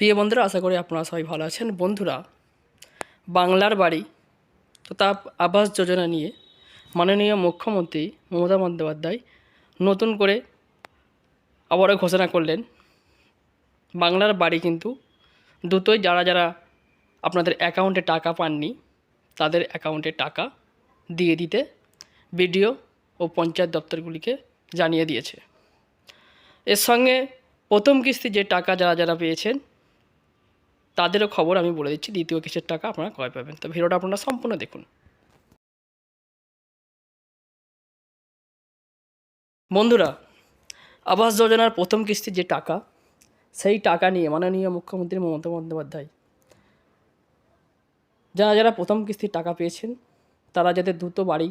প্রিয় বন্ধুরা, আশা করি আপনারা সবাই ভালো আছেন। বন্ধুরা, বাংলার বাড়ি তথা আবাস যোজনা নিয়ে মাননীয় মুখ্যমন্ত্রী মমতা বন্দ্যোপাধ্যায় নতুন করে আবারও ঘোষণা করলেন। বাংলার বাড়ি কিন্তু দ্রুতই যারা যারা আপনাদের অ্যাকাউন্টে টাকা পাননি, তাদের অ্যাকাউন্টে টাকা দিয়ে দিতে বিডিও ও পঞ্চায়েত দপ্তরগুলিকে জানিয়ে দিয়েছে। এর সঙ্গে প্রথম কিস্তি যে টাকা যারা যারা পেয়েছেন তাদেরও খবর আমি বলে দিচ্ছি, দ্বিতীয় কিস্তির টাকা আপনারা কয় পাবেন। তো ভিডিওটা আপনারা সম্পূর্ণ দেখুন। বন্ধুরা, আবাস যোজনার প্রথম কিস্তির যে টাকা, সেই টাকা নিয়ে মাননীয় মুখ্যমন্ত্রী মমতা বন্দ্যোপাধ্যায়, যারা যারা প্রথম কিস্তির টাকা পেয়েছেন, তারা যাতে দ্রুত বাড়ি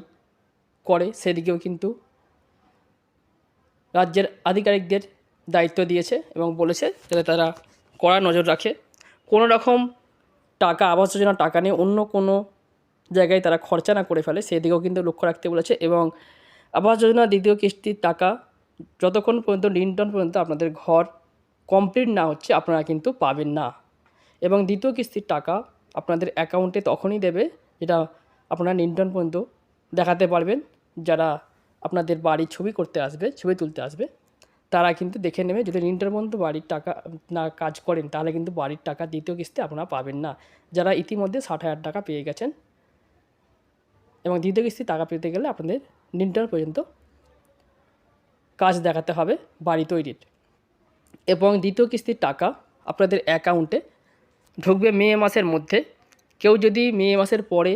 করে, সেদিকেও কিন্তু রাজ্যের আধিকারিকদের দায়িত্ব দিয়েছে এবং বলেছে, যাতে তারা কড়া নজর রাখে। কোনো রকম টাকা, আবাস যোজনা টাকা নিয়ে অন্য কোনো জায়গায় তারা খরচা না করে ফেলে, সেদিকেও কিন্তু লক্ষ্য রাখতে বলেছে এবং আবাস যোজনা দ্বিতীয় কিস্তির টাকা যতক্ষণ পর্যন্ত, লিন্টন পর্যন্ত আপনাদের ঘর কমপ্লিট না হচ্ছে, আপনারা কিন্তু পাবেন না। এবং দ্বিতীয় কিস্তির টাকা আপনাদের অ্যাকাউন্টে তখনই দেবে যেটা আপনারা নিয়ন্ত্রণ পর্যন্ত দেখাতে পারবেন, যারা আপনাদের বাড়ির ছবি করতে আসবে, ছবি তুলতে আসবে। তারা কিন্তু দেখে নেবে, যদি পর্যন্ত বাড়ির টাকা না কাজ করেন, তাহলে কিন্তু বাড়ির টাকা দ্বিতীয় কিস্তি আপনারা পাবেন না। যারা ইতিমধ্যে ষাট হাজার টাকা পেয়ে গেছেন এবং দ্বিতীয় কিস্তি টাকা পেতে গেলে আপনাদের নিয়ন্ত্রণ পর্যন্ত কাজ দেখাতে হবে বাড়ি তৈরির। এবং দ্বিতীয় কিস্তির টাকা আপনাদের অ্যাকাউন্টে ঢুকবে মে মাসের মধ্যে। কেউ যদি মে মাসের পরে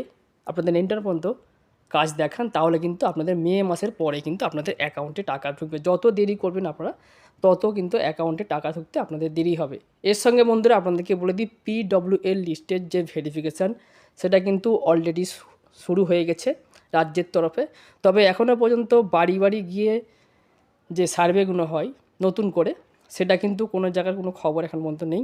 আপনাদের ইন্টার পর্যন্ত কাজ দেখান, তাহলে কিন্তু আপনাদের মে মাসের পরে কিন্তু আপনাদের অ্যাকাউন্টে টাকা ঢুকবে। যত দেরি করবেন আপনারা, তত কিন্তু অ্যাকাউন্টে টাকা ঢুকতে আপনাদের দেরি হবে। এর সঙ্গে বন্ধুরা, আপনাদেরকে বলে দিই পিডব্লিউএল লিস্টের যে ভেরিফিকেশান সেটা কিন্তু অলরেডি শুরু হয়ে গেছে রাজ্যের তরফে। তবে এখনও পর্যন্ত বাড়ি বাড়ি গিয়ে যে সার্ভেগুলো হয় নতুন করে, সেটা কিন্তু কোনো জায়গার কোনো খবর এখন পর্যন্ত নেই।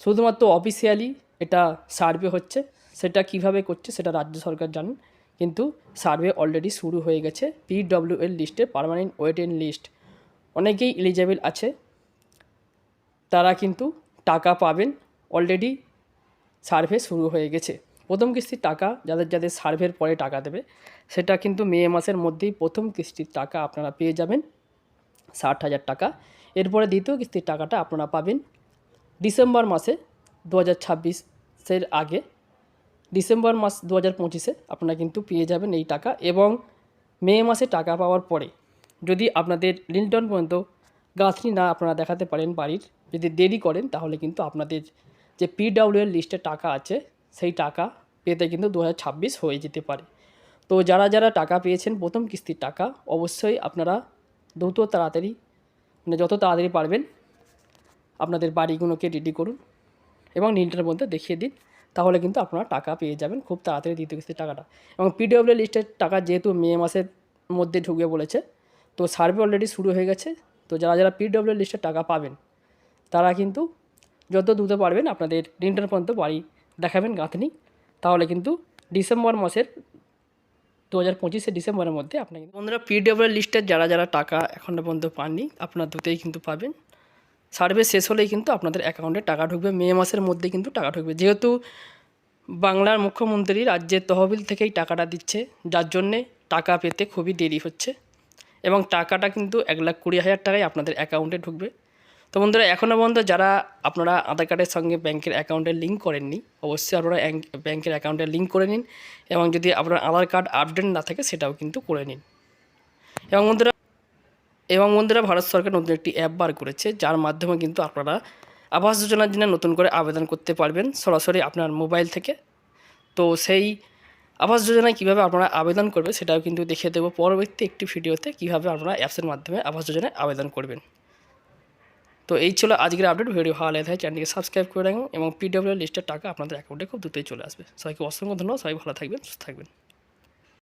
শুধুমাত্র অফিসিয়ালি এটা সার্ভে হচ্ছে। সেটা কীভাবে করছে সেটা রাজ্য সরকার জানেন। কিন্তু সার্ভে অলরেডি শুরু হয়ে গেছে পিডব্লিউএল লিস্টে পারমানেন্ট ওয়েটেন লিস্ট। অনেকেই এলিজেবল আছে। তারা কিন্তু টাকা পাবেন। অলরেডি সার্ভে শুরু হয়ে গেছে। প্রথম কিস্তির টাকা যাদের যাদের সার্ভের পরে টাকা দেবে, সেটা কিন্তু মে মাসের মধ্যেই প্রথম কিস্তির টাকা আপনারা পেয়ে যাবেন ষাট হাজার টাকা। এরপরে দ্বিতীয় কিস্তির টাকাটা আপনারা পাবেন ডিসেম্বর মাসে দু হাজার ছাব্বিশের আগে। ডিসেম্বর মাস দু হাজার পঁচিশে আপনারা কিন্তু পেয়ে যাবেন এই টাকা এবং মে মাসে টাকা পাওয়ার পরে যদি আপনাদের লিন্টন পর্যন্ত গাঁথনি না আপনারা দেখাতে পারেন বাড়ির, যদি দেরি করেন তাহলে কিন্তু আপনাদের যে পিডাব্লিউএল লিস্টে টাকা আছে, সেই টাকা পেতে কিন্তু দু হাজার ছাব্বিশ হয়ে যেতে পারে। তো যারা যারা টাকা পেয়েছেন প্রথম কিস্তির টাকা, অবশ্যই আপনারা দ্রুত তাড়াতাড়ি মানে যত তাড়াতাড়ি পারবেন, আপনাদের বাড়িগুলোকে রেডি করুন এবং নীলটার মধ্যে দেখিয়ে দিন। তাহলে কিন্তু আপনারা টাকা পেয়ে যাবেন খুব তাড়াতাড়ি দ্বিতীয় কিস্তির টাকাটা। এবং পিডব্লিউ লিস্টের টাকা যেহেতু মে মাসের মধ্যে ঢুকে বলেছে, তো সার্ভে অলরেডি শুরু হয়ে গেছে, তো যারা যারা পিডব্লিউ লিস্টের টাকা পাবেন, তারা কিন্তু যত দ্রুত পারবেন আপনাদের রিন্টার পর্যন্ত বাড়ি দেখাবেন গাঁথনি। তাহলে কিন্তু ডিসেম্বর মাসের দু হাজার পঁচিশে ডিসেম্বরের মধ্যে আপনার বন্ধুরা পিডব্লিউ লিস্টের যারা যারা টাকা এখনও পর্যন্ত পাননি, আপনারা দ্রুতই কিন্তু পাবেন। সার্ভে শেষ হলেই কিন্তু আপনাদের অ্যাকাউন্টে টাকা ঢুকবে। মে মাসের মধ্যে কিন্তু টাকা ঢুকবে। যেহেতু বাংলার মুখ্যমন্ত্রী রাজ্যের তহবিল থেকেই টাকাটা দিচ্ছে, যার জন্যে টাকা পেতে খুবই দেরি হচ্ছে এবং টাকাটা কিন্তু এক লাখ কুড়ি হাজার টাকায় আপনাদের অ্যাকাউন্টে ঢুকবে। তো বন্ধুরা এখনও পর্যন্ত যারা আপনারা আধার কার্ডের সঙ্গে ব্যাংকের অ্যাকাউন্টে লিঙ্ক করেননি, অবশ্যই আপনারা ব্যাংকের অ্যাকাউন্টে লিঙ্ক করে নিন এবং যদি আপনার আধার কার্ড আপডেট না থাকে, সেটাও কিন্তু করে নিন। এবং বন্ধুরা এবং বন্ধুরা ভারত সরকার নতুন একটি অ্যাপ বার করেছে, যার মাধ্যমে কিন্তু আপনারা আবাস যোজনার জন্য নতুন করে আবেদন করতে পারবেন সরাসরি আপনার মোবাইল থেকে। তো সেই আবাস যোজনায় কীভাবে আপনারা আবেদন করবে সেটাও কিন্তু দেখিয়ে দেবো পরবর্তী একটি ভিডিওতে কীভাবে আপনারা অ্যাপসের মাধ্যমে আবাস যোজনায় আবেদন করবেন। তো এই ছিল আজকের আপডেট ভিডিও ভালো লাগে থাকে চ্যানেলটিকে সাবস্ক্রাইব করে রাখুন এবং পিডব্লিউ লিস্টের টাকা আপনাদের অ্যাকাউন্টে খুব দ্রুতই চলে আসবে। সবাইকে অসংখ্য ধন্যবাদ, সবাই ভালো থাকবেন, সুস্থ থাকবেন।